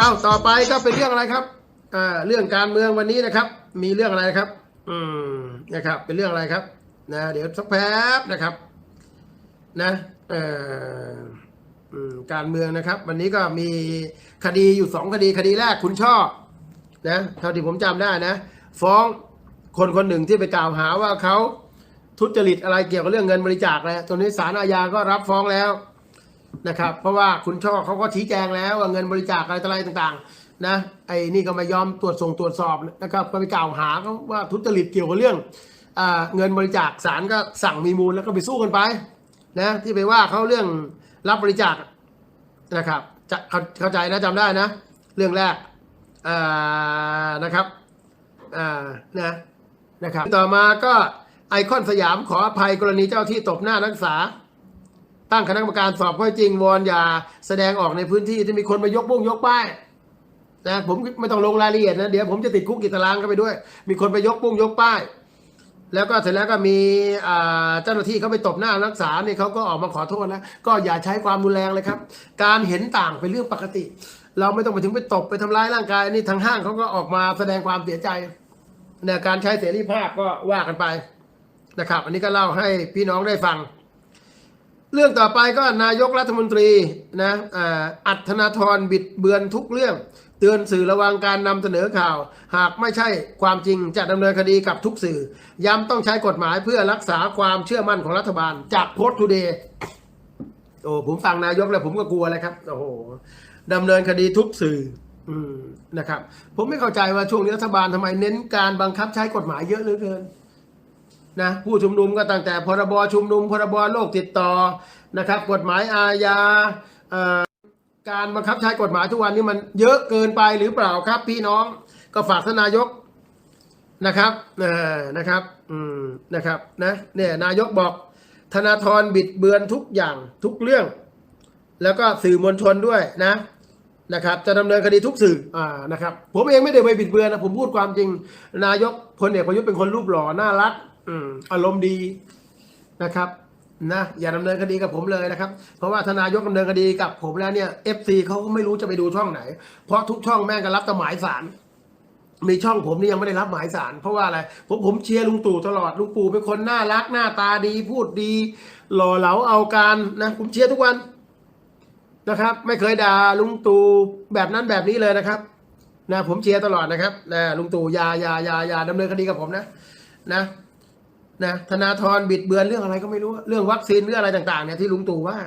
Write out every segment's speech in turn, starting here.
เอาต่อไปก็เป็นเรื่องอะไรครับอ่าเรื่องการเมืองวันนี้นะครับ มีเรื่องอะไรครับ อืมนะครับ เป็นเรื่องอะไรครับ นะ เดี๋ยวสักแป๊บนะครับ นะเอ่ออืมการเมืองนะครับ วันนี้ก็มีคดีอยู่สองคดีคดีแรกคุณช่อนะเท่าที่ผมจำได้นะ ฟ้องคนคนหนึ่งที่ไปกล่าวหาว่าเขาทุจริตอะไรเกี่ยวกับเรื่องเงินบริจาคแล้วตอนนี้ศาลอาญาก็รับฟ้องแล้ว นะครับ เพราะว่าคุณช่อเขาก็ชี้แจงแล้วว่าเงินบริจาคอะไรต่ออะไรต่างๆ นะไอ้นี่ก็ไม่ยอมตรวจส่งตรวจสอบนะครับก็ไปกล่าวหาเขาว่าทุจริตเกี่ยวกับเรื่องอ่าเงินบริจาคศาลก็สั่งมีมูลแล้วก็ไปสู้กันไปนะที่ไปว่าเขาเรื่องรับบริจาคนะครับจะเข้าเข้าใจนะจำได้นะ เรื่องแรกนะครับนะนะครับ ต่อมาก็ไอคอนสยามขออภัยกรณีเจ้าที่ตบหน้านักศึกษา ตั้งคณะกรรมการสอบข้อจริงวอนอย่าแสดงออกในพื้นที่ที่มีคนมายกบุ้งยกป้ายนะผมไม่ต้องลงรายละเอียดนะเดี๋ยวผมจะติดคุกกิตารางก็ไปด้วย มีคนไปยกบุ้งยกป้าย แล้วก็เสร็จแล้วก็มีเจ้าหน้าที่เขาไปตบหน้านักษาเนี่ยเขาก็ออกมาขอโทษแล้วก็อย่าใช้ความรุนแรงเลยครับ การเห็นต่างเป็นเรื่องปกติ เราไม่ต้องไปถึงไปตบไปทำร้ายร่างกายนี่ทางห้างเขาก็ออกมาแสดงความเสียใจเนี่ยการใช้เสรีภาพก็ว่ากันไปนะครับ อันนี้ก็เล่าให้พี่น้องได้ฟัง เรื่องต่อไปก็นายกรัฐมนตรีนะอัธนาธรบิดเบือนทุกเรื่อง เตือนสื่อระวังการนำเสนอข่าว หากไม่ใช่ความจริงจะดำเนินคดีกับทุกสื่อ ย้ำต้องใช้กฎหมายเพื่อรักษาความเชื่อมั่นของรัฐบาล จากโพสต์ทูเดย์โอ้ผมฟังนายกแล้วผมก็กลัวเลยครับโอ้โหดำเนินคดีทุกสื่ออืมนะครับ ผมไม่เข้าใจว่าช่วงนี้รัฐบาลทำไมเน้นการบังคับใช้กฎหมายเยอะเหลือเกิน นะผู้ชุมนุมก็ตั้งแต่พรบชุมนุมพรบโรคติดต่อนะครับ กฎหมายอาญาการบังคับใช้กฎหมายทุกวันนี้มันเยอะเกินไปหรือเปล่าครับ พี่น้องก็ฝากทนายกนะครับเอ่อนะครับอืมนะครับนะเนี่ยนายกบอกธนาธรบิดเบือนทุกอย่างทุกเรื่อง แล้วก็สื่อมวลชนด้วยนะนะครับ จะดำเนินคดีทุกสื่ออ่านะครับ ผมเองไม่ได้ไปบิดเบือนนะผมพูดความจริง นายกพลเอกประยุทธ์เป็นคนรูปหล่อน่ารัก อืมอารมณ์ดีนะครับนะอย่าดำเนินคดีกับผมเลยนะครับ เพราะว่าทนายกดำเนินคดีกับผมแล้วเนี่ยเอฟซีเขาก็ไม่รู้จะไปดูช่องไหน เพราะทุกช่องแม่งก็รับแต่หมายสารมีช่องผมนี่ยังไม่ได้รับหมายสารเพราะว่าอะไรผมผมเชียร์ลุงตู่ตลอดลุงปู่เป็นคนน่ารักหน้าตาดีพูดดี หล่อเหลาเอาการนะผมเชียร์ทุกวันนะครับ ไม่เคยด่าลุงตู่แบบนั้นแบบนี้เลยนะครับนะผมเชียร์ตลอดนะครับนะลุงตู่อยาอยาอยาอยาดำเนินคดีกับผมนะ นะ นะธนาธรบิดเบือนเรื่องอะไรก็ไม่รู้ เรื่องวัคซีนเรื่องอะไรต่างๆเนี่ยที่ลุงตู่ว่า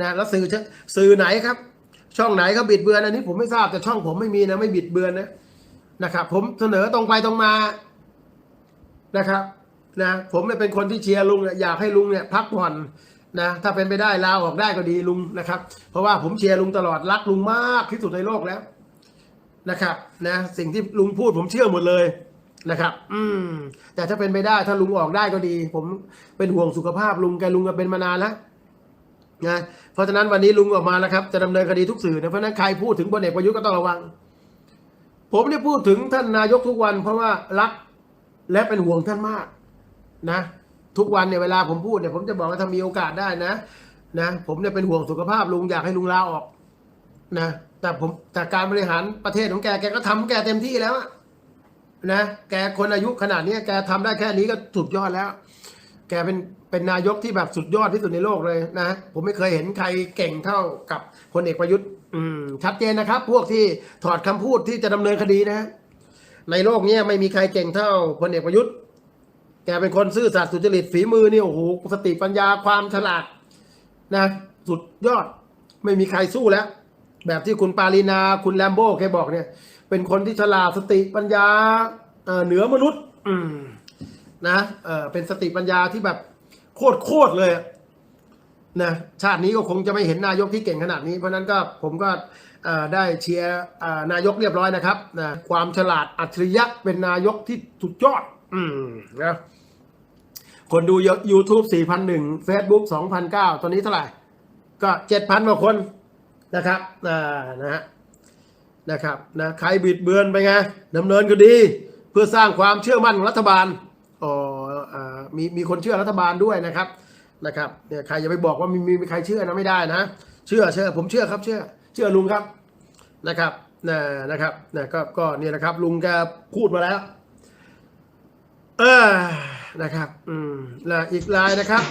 นะแล้วสื่อสื่อไหนครับ ช่องไหนเขาบิดเบือนอันนี้ผมไม่ทราบแต่ช่องผมไม่มีนะไม่บิดเบือนนะนะครับผมเสนอตรงไปตรงมานะครับนะผมเนี่ยเป็นคนที่เชียร์ลุงอยากให้ลุงเนี่ยพักผ่อนนะถ้าเป็นไปได้ลาออกได้ก็ดีลุงนะครับ เพราะว่าผมเชียร์ลุงตลอดรักลุงมากที่สุดในโลกแล้วนะครับนะสิ่งที่ลุงพูดผมเชื่อหมดเลย นะครับ อืม แต่ถ้าเป็นไปได้ถ้าลุงออกได้ก็ดี ผมเป็นห่วงสุขภาพลุงแกลุงก็เป็นมานานแล้วนะเพราะฉะนั้นวันนี้ลุงออกมาแล้วครับ จะดำเนินคดีทุกสื่อนะเพราะฉะนั้นใครพูดถึงพลเอกประยุทธ์ก็ต้องระวัง ผมเนี่ยพูดถึงท่านนายกทุกวัน เพราะว่ารักและเป็นห่วงท่านมากนะ ทุกวันเนี่ยเวลาผมพูดเนี่ยผมจะบอกว่าถ้ามีโอกาสได้นะนะผมเนี่ยเป็นห่วงสุขภาพลุงอยากให้ลุงลาออกนะแต่ผมแต่การบริหารประเทศของแกแกก็ทำของแกเต็มที่แล้วอะ นะแกคนอายุขนาดนี้แกทำได้แค่นี้ก็สุดยอดแล้ว แกเป็นเป็นนายกที่แบบสุดยอดที่สุดในโลกเลยนะผมไม่เคยเห็นใครเก่งเท่ากับพลเอกประยุทธ์อืชัดเจนนะครับ พวกที่ถอดคำพูดที่จะดำเนินคดีนะ ในโลกนี้ไม่มีใครเก่งเท่าพลเอกประยุทธ์ แกเป็นคนซื่อสัตย์สุจริตฝีมือนี่โอ้โหสติปัญญาความฉลาดนะ สุดยอดไม่มีใครสู้แล้ว แบบที่คุณปารีนาคุณแลมโบ้แกบอกเนี่ย เป็นคนที่ฉลาดสติปัญญาเอ่อเหนือมนุษย์อืมนะเออเป็นสติปัญญาที่แบบโคตรโคตรเลยอะนะชาตินี้ก็คงจะไม่เห็นนายกที่เก่งขนาดนี้เพราะฉะนั้นก็ผมก็เอ่อได้เชียร์เอ่อนายกเรียบร้อยนะครับนะความฉลาดอัจฉริยะเป็นนายกที่สุดยอดอืมนะคนดูเยอะ YouTube 4,001 Facebook 2,009 ตอนนี้เท่าไหร่ ก็ 7,000 กว่าคนนะครับอ่านะฮะ นะครับนะใครบิดเบือนไปไงดำเนินคดีเพื่อสร้างความเชื่อมั่นของรัฐบาลอ๋อมีมีคนเชื่อรัฐบาลด้วยนะครับนะครับเนี่ยใครอย่าไปบอกว่ามีมีมีใครเชื่อนะไม่ได้นะ เชื่อเชื่อผมเชื่อครับเชื่อเชื่อลุงครับนะครับนะนะครับนะก็ก็เนี่ยนะครับลุงแกพูดมาแล้ว เออนะครับ อืมแล้วอีกรายนะครับ